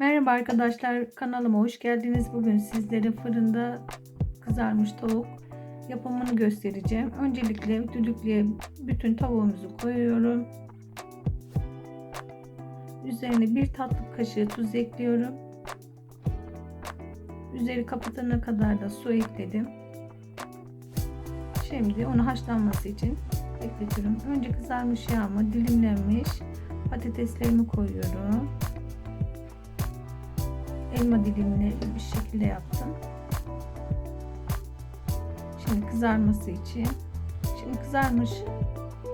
Merhaba arkadaşlar kanalıma hoş geldiniz. Bugün sizlere fırında kızarmış tavuk yapımını göstereceğim. Öncelikle düdüklüye bütün tavuğumuzu koyuyorum. Üzerine bir tatlı kaşığı tuz ekliyorum. Üzeri kapatana kadar da su ekledim. Şimdi onu haşlanması için bekletiyorum. Önce kızarmış yağımı dilimlenmiş patateslerimi koyuyorum elma dilimli bir şekilde yaptım. Şimdi kızarması için şimdi kızarmış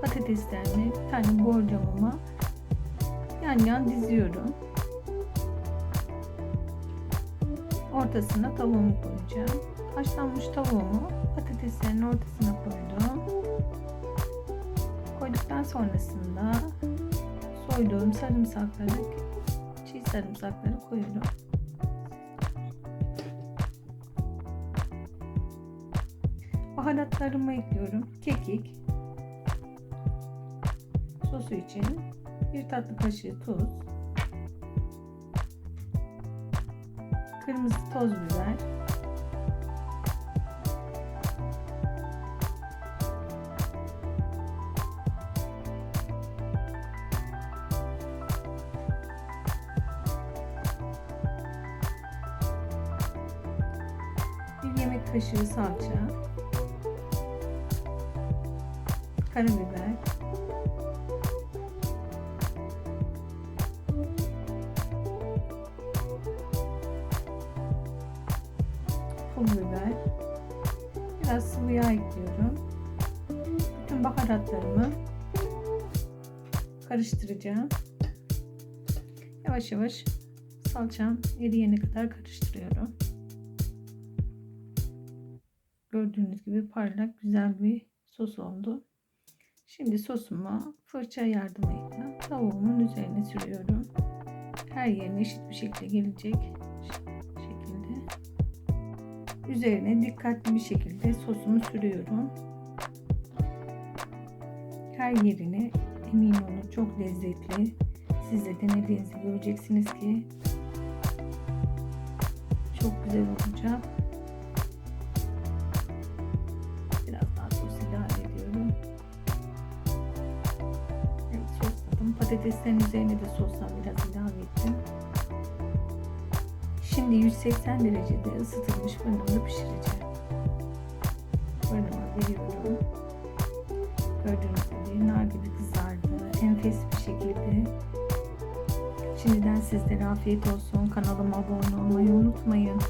patateslerimi bir tane borcamıma yan yan diziyorum. Ortasına tavuğumu koyacağım. Haşlanmış tavuğumu patateslerin ortasına koydum. Koyduktan sonrasında soyduğum sarımsakları, çiğ sarımsakları koyuyorum. Baharatlarımı ekliyorum. Kekik, sosu için bir tatlı kaşığı tuz, kırmızı toz biber, bir yemek kaşığı salça, karabiber, pul biber, biraz sıvı yağ ekliyorum. Bütün baharatlarımı karıştıracağım. Yavaş yavaş salçam eriyene kadar karıştırıyorum. Gördüğünüz gibi parlak güzel bir sos oldu. Şimdi sosumu fırça yardımıyla tavuğumun üzerine sürüyorum. Her yerine eşit bir şekilde gelecek şekilde. Üzerine dikkatli bir şekilde sosumu sürüyorum. Her yerine emin olun çok lezzetli. Siz de denediğinizde göreceksiniz ki çok güzel olacak. Patateslerin üzerine de sostan biraz ilave ettim. Şimdi 180 derecede ısıtılmış fırınımda pişireceğim. Fırınıma veriyorum. Gördüğünüz gibi nar gibi kızardı. Enfes bir şekilde. Şimdiden sizlere afiyet olsun. Kanalıma abone olmayı unutmayın.